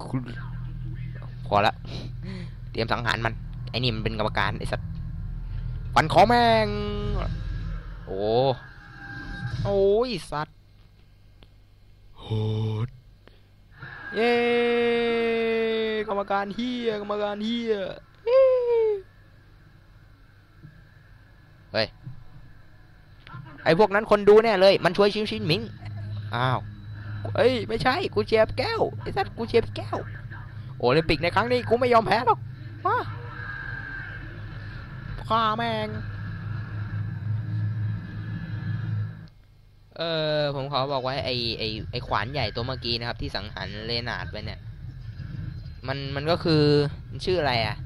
กูพอละ เตรียมสังหารมัน ไอ้นี่มันเป็นกรรมการไอ้สัตว์ฟันคอแม่งโอ้ โอ้ยสัตว์โหดเย้กรรมการเฮียกรรมการเฮียเฮ้เฮ้ยไอ้พวกนั้นคนดูแน่เลย มันช่วยชิวชินหมิง อ้าว เอ้ยไม่ใช่กูเชียร์แก้วไอ้สัตว์กูเชียร์แก้ว โอลิมปิกในครั้งนี้กูไม่ยอมแพ้หรอกมาฆ่าแม่งเออผมขอบอกไว้ไอไอไอขวานใหญ่ตัวเมื่อกี้นะครับ ที่สังหารเลนาร์ดไปเนี่ย มันมันก็คือชื่ออะไรอะ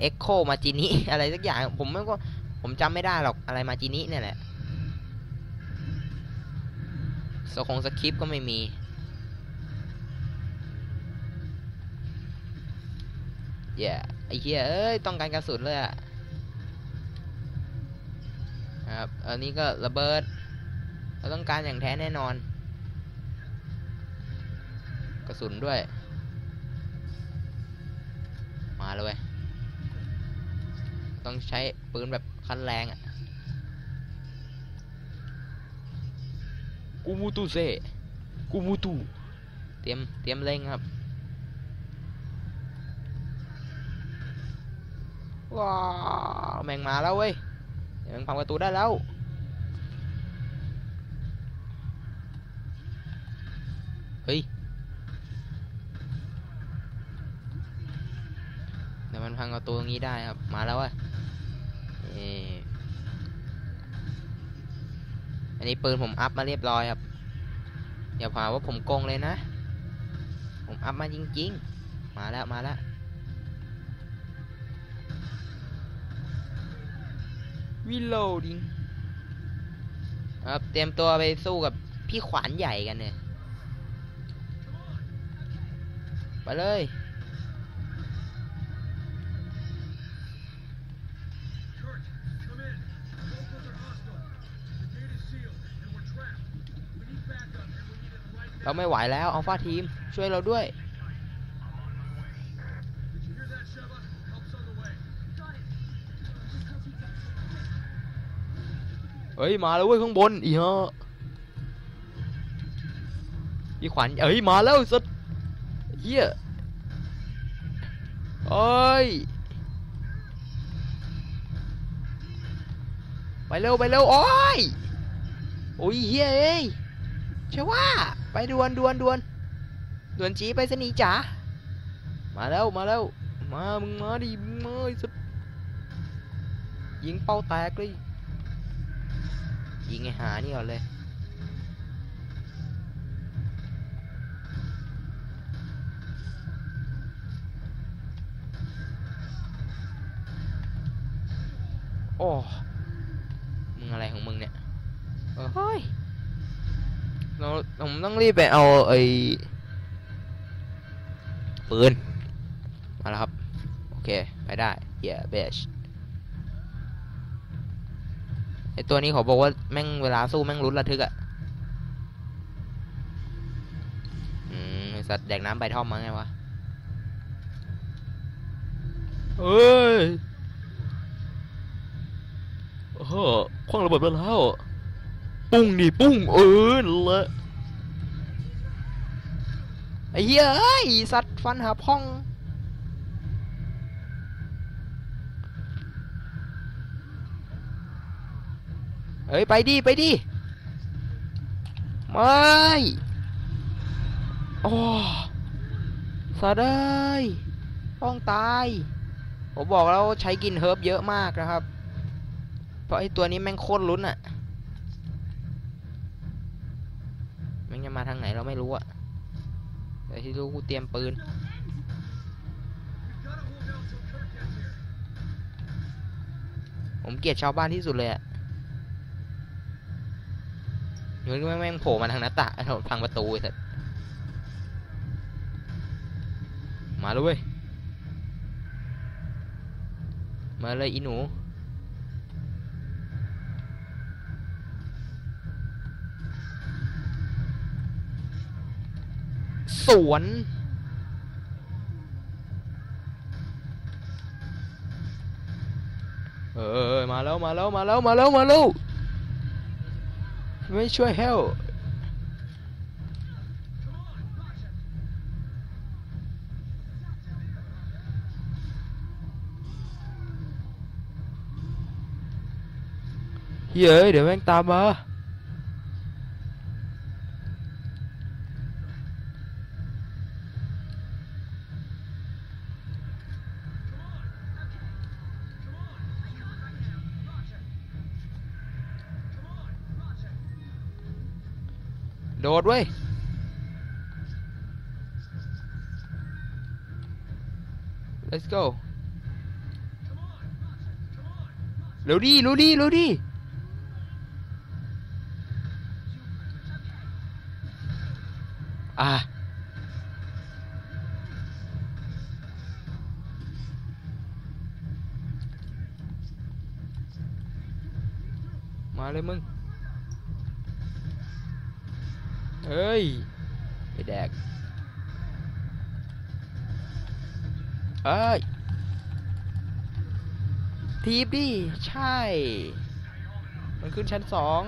เอ็กโคมาจินิอะไรสักอย่าง ผมไม่ก็ผมจำไม่ได้หรอกอะไรมาจินิเนี่ยแหละ สคงสคริปต์ก็ไม่มี เย่ไอ้เหี้ยเอ้ย ต้องการกระสุนเลยอะครับ อันนี้ก็ระเบิด เราต้องการอย่างแท้แน่นอน กระสุนด้วย มาเลยเว้ยต้องใช้ปืนแบบคันแรงอะ กูมูตูเซกูมูตูเตรียมเตรียมเล็งครับว้าแมงมาแล้วเว้ยแมงพังประตูได้แล้วเฮ้ยเดี๋ยวมันพังประตูตรงนี้ได้ครับมาแล้วเว้ยเอ่ออันนี้ปืนผมอัพมาเรียบร้อยครับ อย่าพาว่าผมโกงเลยนะ ผมอัพมาจริง ๆ มาแล้วมาแล้ววิโลดิงครับเตรียมตัวไปสู้กับพี่ขวานใหญ่กันเนี่ย ไปเลย เราไม่ไหวแล้วอัลฟาทีมช่วยเราด้วย เฮ้ย มาแล้วเว้ยข้างบน อีฮะพี่ขวัญเอ้ย มาแล้วสุดเฮียเอ้ย ไปเร็ว ไปเร็ว โอ้ย โอ้ยเฮียเอ้ยใช่ว่า ไปดวนดวนดวนดวนจีไปสนีจ๋ามาแล้วมาแล้วมามึงมาดิมึงมาไอ้สุดยิงเป้าแตกเลยยิงไอ้หานี่ก่อนเลยโอ้มึงอะไรของมึงเนี่ยเฮ้ย เราผมต้องรีบไปเอาไอ้ปืน มาแล้วครับ โอเค ไปได้ yeah bitch ไอตัวนี้เขาบอกว่าแม่งเวลาสู้แม่งรุนระทึกอะอืมสัตว์แดกน้ำใบท่อมมาไงวะเฮ้ยโอ้โหคว้างระเบิดไปแล้ว ปุ้งดิปุ้งเออนั่นแหละไอ้เหี้ยเอ้สัตว์ฟันหาพ่องเฮ้ยไปดิไปดิไม่โอ้สัตว์เอ้ยต้องตาย ผมบอกแล้วใช้กินเฮิร์บเยอะมากนะครับ เพราะไอ้ตัวนี้แม่งโคตรลุ้นอะแมาทางไหนเราไม่รู้อะแต่ที่รู้กูเตรียมปืน ผมเกลียดชาวบ้านที่สุดเลยอะอยู่ที่แม่งโผล่มาทางหน้าต่างทางประตูไอ้สัสมาเลยมาเลยอีหนู สวน เออมาแล้วมาแล้วมาแล้วมาแล้วมาแล้วไม่ช่วยเฮลเฮ้ยเดี๋ยวแม่งตามมา โดดเว้ย let's go เร็วดิเร็วดิเร็วดิอะมาเลยมึง เฮ้ย ไปแดกเอ้ย ทีบดิ ใช่ มันขึ้นชั้นสอง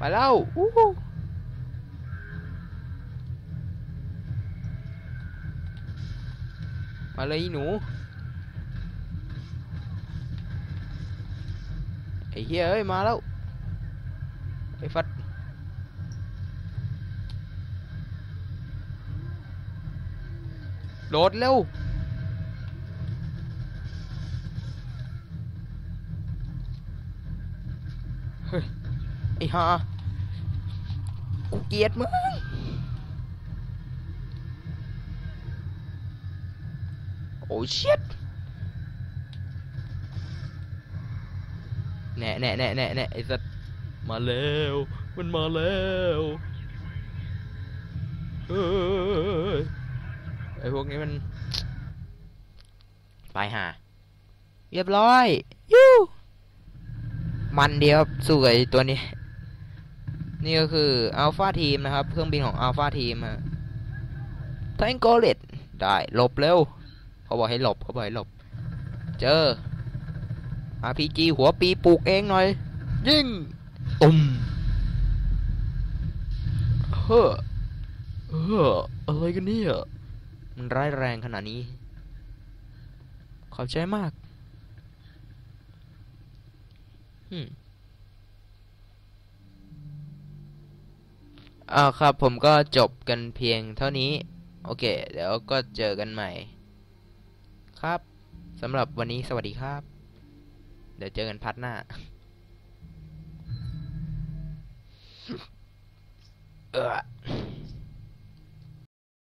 มาแล้วอู้หูมาเลยหนู ไอ้เหี้ยเอ้ย มาแล้ว ไอ้ฟัดโดดเร็วเฮ้ยไอ้ห่ากูเกลียด มาแล้ว มันมาแล้วเฮ้ยไอพวกนี้มันตายห่าเรียบร้อยยูมันเดียวสวยตัวนี้ นี่ก็คืออัลฟาทีมนะครับ เครื่องบินของอัลฟาทีมฮะแทงโกเลตได้หลบเร็ว เขาบอกให้หลบเขาบอกให้หลบ เจอ RPG หัวปีปลูกเองหน่อย ยิง ตุ่มเฮ้อเฮ้ออะไรกันเนี่ยมันร้ายแรงขนาดนี้ ขอบใจมากอืมอ่าครับผมก็จบกันเพียงเท่านี้ โอเค เดี๋ยวก็เจอกันใหม่ ครับสำหรับวันนี้สวัสดีครับ เดี๋ยวเจอกันพัดหน้า เออ